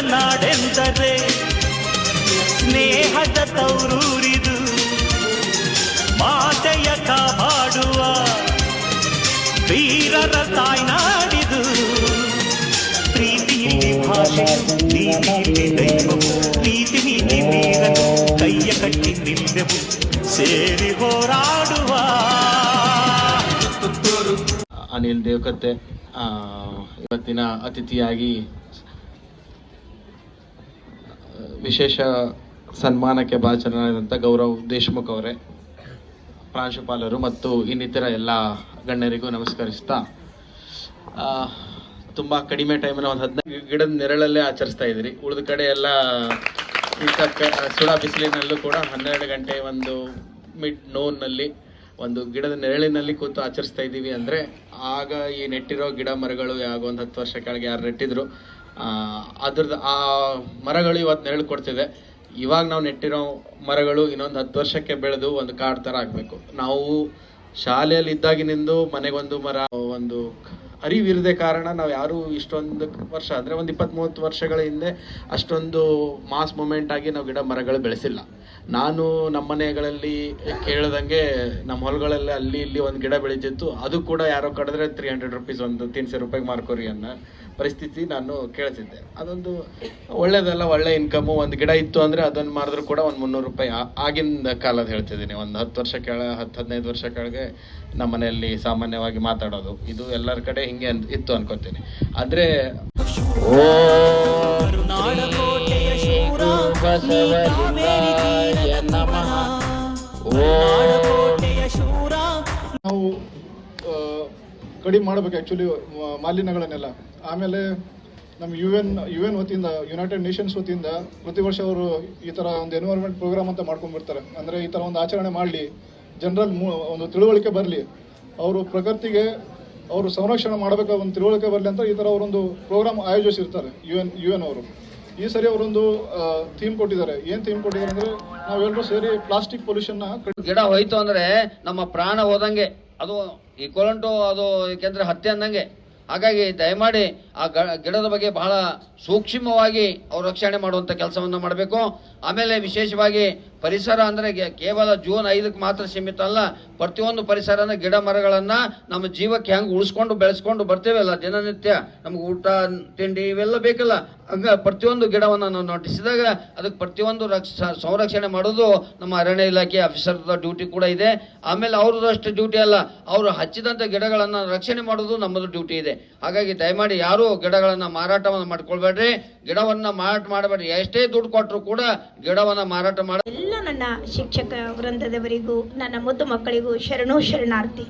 ನಾಡೆಂದರೆ ಸ್ನೇಹದ ತೌರೂರಿದು ಮಾತೆಯ ಕಾಪಾಡುವ ವೀರರ ತಾಯ್ನಾಡಿದು ಪ್ರೀತಿ ಭಾಷೆ ನೀತಿ ದೈವವು ಪ್ರೀತಿಯಲ್ಲಿ ನೀತಿ ಕೈಯ ಕಟ್ಟಿ ನಿಂದೆವು, ಸೇರಿ ಹೋರಾಡುವ. ಅನಿಲ್ ದೇವಕತ್ತೆ ಇವತ್ತಿನ ಅತಿಥಿಯಾಗಿ ವಿಶೇಷ ಸನ್ಮಾನಕ್ಕೆ ಭಾಜನರಾದಂಥ ಗೌರವ್ ದೇಶ್ಮುಖ್ ಅವರೇ, ಪ್ರಾಂಶುಪಾಲರು ಮತ್ತು ಇನ್ನಿತರ ಎಲ್ಲ ಗಣ್ಯರಿಗೂ ನಮಸ್ಕರಿಸ್ತಾ ತುಂಬ ಕಡಿಮೆ ಟೈಮಲ್ಲಿ ಒಂದು ಹದಿನೈದು ಗಿಡದ ನೆರಳಲ್ಲೇ ಆಚರಿಸ್ತಾ ಇದ್ದೀರಿ. ಉಳಿದ ಕಡೆ ಎಲ್ಲ ಇಂಥ ಬಿಸಿಲಿನಲ್ಲೂ ಕೂಡ ಹನ್ನೆರಡು ಗಂಟೆ ಒಂದು ಮಿಡ್ ನೋನ್ನಲ್ಲಿ, ಒಂದು ಗಿಡದ ನೆರಳಿನಲ್ಲಿ ಕೂತು ಆಚರಿಸ್ತಾ ಇದ್ದೀವಿ ಅಂದರೆ, ಆಗ ಈ ನೆಟ್ಟಿರೋ ಗಿಡ ಮರಗಳು ಯಾವ ಒಂದು ಹತ್ತು ವರ್ಷ ಕೆಳಗೆ ಯಾರು ನೆಟ್ಟಿದ್ರು ಅದ್ರದ್ದು ಆ ಮರಗಳು ಇವತ್ತು ನೆರಳು ಕೊಡ್ತಿದೆ. ಇವಾಗ ನಾವು ನೆಟ್ಟಿರೋ ಮರಗಳು ಇನ್ನೊಂದು ಹತ್ತು ವರ್ಷಕ್ಕೆ ಬೆಳೆದು ಒಂದು ಕಾಡು ಥರ ಆಗಬೇಕು. ನಾವು ಶಾಲೆಯಲ್ಲಿ ಇದ್ದಾಗಿನಿಂದ ಮನೆಗೊಂದು ಮರ, ಒಂದು ಅರಿವಿರದೆ ಕಾರಣ ನಾವು ಯಾರು ಇಷ್ಟೊಂದು ವರ್ಷ, ಅಂದರೆ ಒಂದು ಇಪ್ಪತ್ತ್ ಮೂವತ್ತು ವರ್ಷಗಳ ಹಿಂದೆ ಅಷ್ಟೊಂದು ಮಾಸ್ ಮೂಮೆಂಟ್ ಆಗಿ ನಾವು ಗಿಡ ಮರಗಳು ಬೆಳೆಸಿಲ್ಲ. ನಾನು ನಮ್ಮ ಮನೆಗಳಲ್ಲಿ ಕೇಳ್ದಂಗೆ ನಮ್ಮ ಹೊಲಗಳಲ್ಲಿ ಅಲ್ಲಿ ಇಲ್ಲಿ ಒಂದು ಗಿಡ ಬೆಳೀತಿತ್ತು. ಅದು ಕೂಡ ಯಾರೋ ಕಡಿದ್ರೆ ತ್ರೀ ಹಂಡ್ರೆಡ್ ರುಪೀಸ್ ಒಂದು, ತೀನ್ಸೆ ರೂಪಾಯಿಗೆ ಮಾರ್ಕೋರಿ ಅನ್ನೋ. ಪರಿಸ್ಥಿತಿ ನಾನು ಕೇಳ್ತಿದ್ದೆ. ಅದೊಂದು ಒಳ್ಳೇದಲ್ಲ ಒಳ್ಳೆ ಇನ್ಕಮು ಒಂದು ಗಿಡ ಇತ್ತು ಅಂದರೆ ಅದನ್ನು ಮಾರಿದ್ರು ಕೂಡ ಒಂದು ಮುನ್ನೂರು ರೂಪಾಯಿ ಆ- ಆಗಿನ ಕಾಲದ ಹೇಳ್ತಿದ್ದೀನಿ. ಒಂದು ಹತ್ತು ವರ್ಷ ಕೆಳ ಹತ್ತು ಹದಿನೈದು ವರ್ಷ ಕೆಳಗೆ ನಮ್ಮ ಮನೆಯಲ್ಲಿ ಸಾಮಾನ್ಯವಾಗಿ ಮಾತಾಡೋದು. ಇದು ಎಲ್ಲರ ಕಡೆ ಹಿಂಗೆ ಅನ್- ಇತ್ತು ಅನ್ಕೋತೀನಿ. ಆದರೆ ನಾವು ಕಡಿಮೆ ಮಾಡಬೇಕು ಆ್ಯಕ್ಚುಲಿ ಮಾಲಿನ್ಯಗಳನ್ನೆಲ್ಲ. ಆಮೇಲೆ ನಮ್ಮ ಯು ಎನ್ ಯು ಎನ್ ವತಿಯಿಂದ ಯುನೈಟೆಡ್ ನೇಷನ್ಸ್ ವತಿಯಿಂದ ಪ್ರತಿ ವರ್ಷ ಅವರು ಈ ಥರ ಒಂದು ಎನ್ವೈರ್ಮೆಂಟ್ ಪ್ರೋಗ್ರಾಮ್ ಅಂತ ಮಾಡ್ಕೊಂಡ್ಬಿಡ್ತಾರೆ. ಅಂದರೆ ಈ ಥರ ಒಂದು ಆಚರಣೆ ಮಾಡಲಿ ಜನರಲ್ ಒಂದು ತಿಳುವಳಿಕೆ ಬರಲಿ. ಅವರು ಪ್ರಕೃತಿಗೆ, ಅವರು ಸಂರಕ್ಷಣೆ ಮಾಡಬೇಕು, ಒಂದು ತಿಳುವಳಿಕೆ ಬರಲಿ ಅಂತ ಈ ಥರ ಅವರೊಂದು ಪ್ರೋಗ್ರಾಮ್ ಆಯೋಜಿಸಿರ್ತಾರೆ ಯು ಎನ್ ಯು ಎನ್ ಅವರು. ಈ ಸರಿ ಅವರೊಂದು ಥೀಮ್ ಕೊಟ್ಟಿದ್ದಾರೆ. ಏನು ಥೀಮ್ ಕೊಟ್ಟಿದ್ದಾರೆ ಅಂದರೆ ನಾವೆಲ್ಲರೂ ಸೇರಿ ಪ್ಲಾಸ್ಟಿಕ್ ಪೊಲ್ಯೂಷನ್ನ ಗಿಡ ಹೋಯ್ತು ಅಂದರೆ ನಮ್ಮ ಪ್ರಾಣ ಹೋದಂಗೆ. ಅದು ಈ ಟು ಅದು ಏಕೆಂದ್ರೆ ಹತ್ಯೆ ಅಂದಂಗೆ. ಹಾಗಾಗಿ ದಯಮಾಡಿ ಆ ಗಿಡದ ಬಗ್ಗೆ ಬಹಳ ಸೂಕ್ಷ್ಮವಾಗಿ ಅವ್ರು ರಕ್ಷಣೆ ಮಾಡುವಂಥ ಕೆಲಸವನ್ನು ಮಾಡಬೇಕು. ಆಮೇಲೆ ವಿಶೇಷವಾಗಿ ಪರಿಸರ ಅಂದರೆ ಕೇವಲ ಜೂನ್ ಐದಕ್ಕೆ ಮಾತ್ರ ಸೀಮಿತ ಅಲ್ಲ, ಪ್ರತಿಯೊಂದು ಪರಿಸರನ ಗಿಡ ಮರಗಳನ್ನು ನಮ್ಮ ಜೀವಕ್ಕೆ ಹೆಂಗೆ ಉಳಿಸ್ಕೊಂಡು ಬೆಳೆಸ್ಕೊಂಡು ಬರ್ತೇವಲ್ಲ ದಿನನಿತ್ಯ? ನಮ್ಗೆ ಊಟ, ತಿಂಡಿ ಇವೆಲ್ಲ ಬೇಕಲ್ಲ. ಹಂಗ ಪ್ರತಿಯೊಂದು ಗಿಡವನ್ನು ನಾವು ನೋಟಿಸಿದಾಗ ಅದಕ್ಕೆ ಪ್ರತಿಯೊಂದು ರಕ್ಷ ಸಂರಕ್ಷಣೆ ಮಾಡೋದು ನಮ್ಮ ಅರಣ್ಯ ಇಲಾಖೆ ಆಫೀಸರ್ದ ಡ್ಯೂಟಿ ಕೂಡ ಇದೆ. ಆಮೇಲೆ ಅವ್ರದ್ದು ಡ್ಯೂಟಿ ಅಲ್ಲ, ಅವರು ಹಚ್ಚಿದಂಥ ಗಿಡಗಳನ್ನು ರಕ್ಷಣೆ ಮಾಡೋದು ನಮ್ಮದು ಡ್ಯೂಟಿ ಇದೆ. ಹಾಗಾಗಿ ದಯಮಾಡಿ ಯಾರು ಗಿಡಗಳನ್ನು ಮಾರಾಟವನ್ನು ಮಾಡ್ಕೊಳ್ಬೇಡ್ರಿ. ಗಿಡವನ್ನು ಮಾರಾಟ ಮಾಡಬೇಡ್ರಿ. ಎಷ್ಟೇ ದುಡ್ಡು ಕೊಟ್ಟರು ಕೂಡ ಗಿಡವನ್ನು ಮಾರಾಟ ಮಾಡ ನನ್ನ ಶಿಕ್ಷಕ ವೃಂದದವರಿಗೂ ನನ್ನ ಮುದ್ದು ಮಕ್ಕಳಿಗೂ ಶರಣು ಶರಣಾರ್ಥಿ.